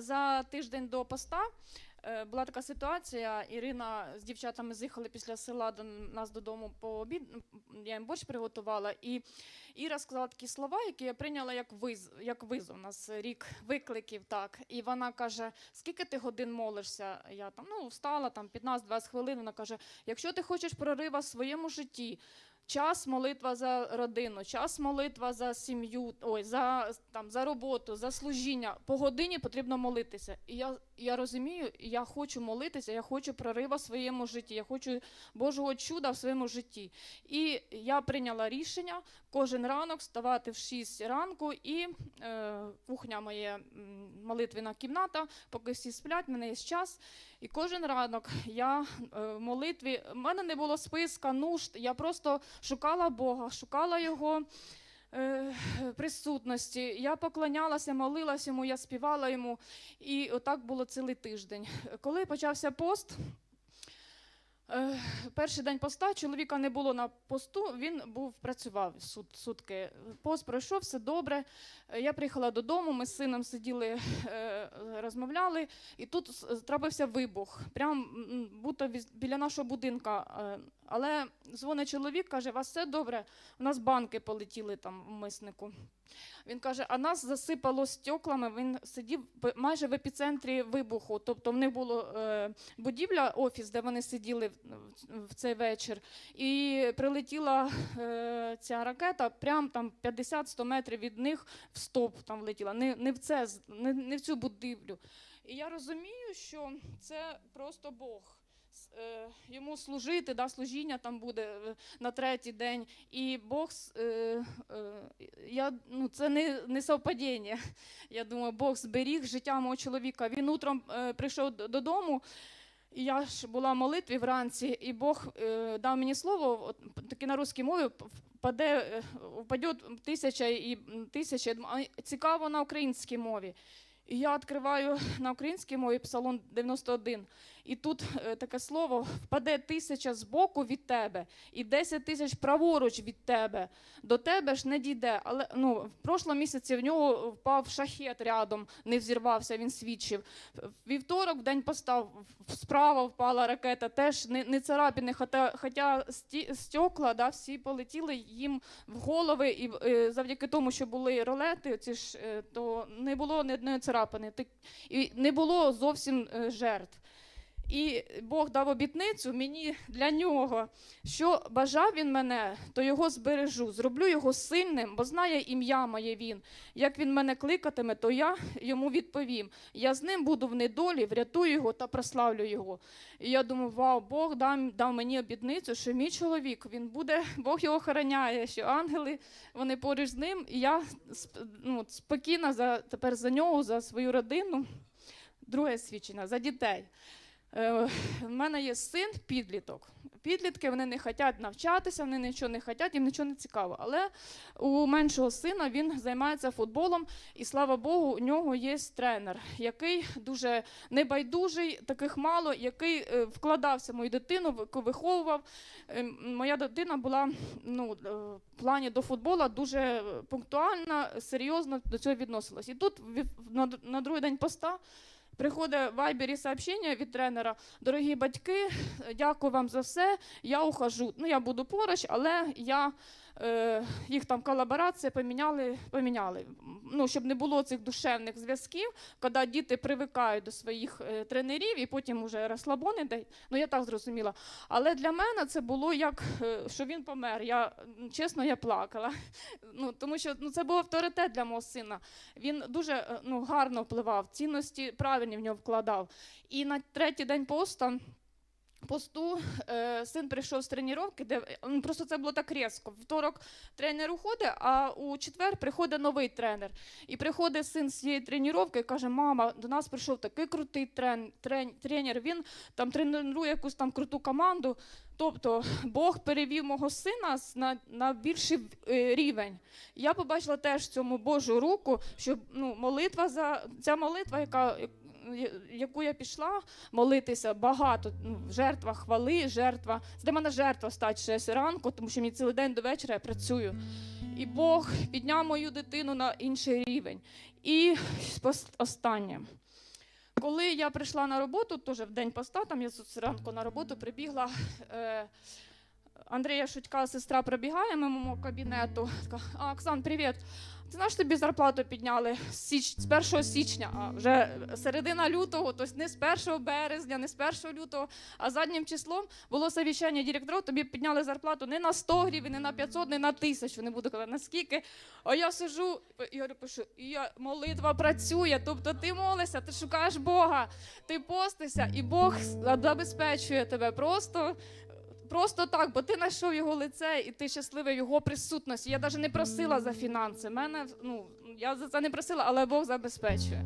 за тиждень до поста е, була така ситуація. Ірина з дівчатами з'їхали після села до нас додому по обід. Я їм борщ приготувала. І Іра сказала такі слова, які я прийняла як виз, як визов. У нас рік викликів. Так. І вона каже: скільки ти годин молишся? Я там ну встала там 15-20 хвилин. Вона каже: якщо ти хочеш прорива в своєму житті. Час молитва за родину, час молитва за сім'ю, ой, за там за роботу, за служіння. По годині потрібно молитися. І я, я розумію, я хочу молитися, я хочу прорива в своєму житті, я хочу Божого чуда в своєму житті. І я прийняла рішення кожен ранок вставати в 6 ранку, і е, кухня моя молитвена кімната, поки всі сплять, в мене є час. І кожен ранок я е, в молитві, в мене не було списка, нужд, я просто шукала Бога, шукала Його е, присутності. Я поклонялася, молилась йому, я співала йому. І отак було цілий тиждень. Коли почався пост, е, перший день поста чоловіка не було на посту, він був працював сут, сутки. Пост пройшов, все добре. Е, Я приїхала додому, ми з сином сиділи, е, розмовляли, і тут трапився вибух. Прям м, будто біля нашого будинка. Е, Але дзвонить чоловік, каже: у вас все добре? У нас банки полетіли там в миснику. Він каже, а нас засипало стеклами. Він сидів майже в епіцентрі вибуху. Тобто в них була е, будівля, офіс, де вони сиділи в, цей вечір. І прилетіла е, ця ракета, прям там 50-100 метрів від них в стоп там влетіла. Не, не в це, не, не в цю будівлю. І я розумію, що це просто Бог. Е, Йому служити, да, служіння там буде е, на третій день. І Бог, е, я, ну, це не, не совпадіння. Я думаю, Бог зберіг життя мого чоловіка. Він утром прийшов додому, і я ж була в молитві вранці, і Бог е, дав мені слово, от, таке на русській мові, впаде, е, впаде тисяча і тисяча. Цікаво на українській мові. І я відкриваю на українській мові Псалом 91. І тут е, таке слово: впаде тисяча збоку від тебе, і 10 тисяч праворуч від тебе. До тебе ж не дійде. Але ну, в прошлому місяці в нього впав шахет рядом, не взірвався, він свідчив. Вівторок в день постав справа впала ракета, теж не, не царапини, хоча, хоча стекла да, всі полетіли їм в голови, і е, завдяки тому, що були ролети, ці ж, е, то не було ні одної царапини, так, і не було зовсім е, жертв. І Бог дав обітницю мені для нього, що бажав він мене, то його збережу, зроблю його сильним, бо знає ім'я моє він. Як він мене кликатиме, то я йому відповім. Я з ним буду в недолі, врятую його та прославлю його. І я думаю, вау, Бог дав, дав мені обітницю, що мій чоловік він буде, Бог його охороняє, що ангели вони поруч з ним, і я ну, спокійна за тепер за нього, за свою родину. Друге свідчення за дітей. Е, в мене є син підліток. Підлітки вони не хочуть навчатися, вони нічого не хочуть, їм нічого не цікаво. Але у меншого сина він займається футболом, і слава Богу, у нього є тренер, який дуже небайдужий, таких мало, який е, вкладався в мою дитину, виховував. Е, Моя дитина була ну, е, в плані до футбола дуже пунктуальна, серйозно до цього відносилась. І тут на другий день поста. Приходить в вайбері сообщення від тренера: дорогі батьки, дякую вам за все. Я ухожу. Ну я буду поруч, але я їх там колаборація поміняли, поміняли. Ну, щоб не було цих душевних зв'язків, коли діти привикають до своїх е, тренерів і потім вже розслабони дають. Ну я так зрозуміла. Але для мене це було як е, що він помер. Я чесно, я плакала. Ну тому що ну це був авторитет для мого сина. Він дуже е, ну, гарно впливав, цінності правильні в нього вкладав. І на третій день поста. Посту е, син прийшов з тренування, де ну, просто це було так різко. Вівторок тренер уходить, а у четвер приходить новий тренер. І приходить син з цієї тренування і каже: Мама, до нас прийшов такий крутий трен, трен, тренер. Він там тренує якусь там круту команду. Тобто Бог перевів мого сина на, на більший е, рівень. Я побачила теж цьому Божу руку, що ну, молитва за ця молитва, яка, яку я пішла молитися, багато ну, жертва хвали, жертва. Це для мене жертва стати ще ранку, тому що мені цілий день до вечора я працюю. І Бог підняв мою дитину на інший рівень. І останнє. Коли я прийшла на роботу, теж в день поста, там я зранку на роботу прибігла. Е, Андрія Шутька, сестра пробігає мимо кабінету. Така, Оксан, привіт. Ти знаєш, тобі зарплату підняли з, січ... з 1 січня, а вже середина лютого, тобто не з 1 березня, не з 1 лютого, а заднім числом було совіщання директорів, тобі підняли зарплату не на 100 гривень, не на 500, не на 1000, не буду казати наскільки. А я сижу, я пишу, і я, молитва працює, тобто ти молишся, ти шукаєш Бога, ти постишся, і Бог забезпечує тебе просто. Просто так, бо ти знайшов його лице, і ти щасливий його присутності. Я навіть не просила за фінанси. Мене ну я за це не просила, але Бог забезпечує.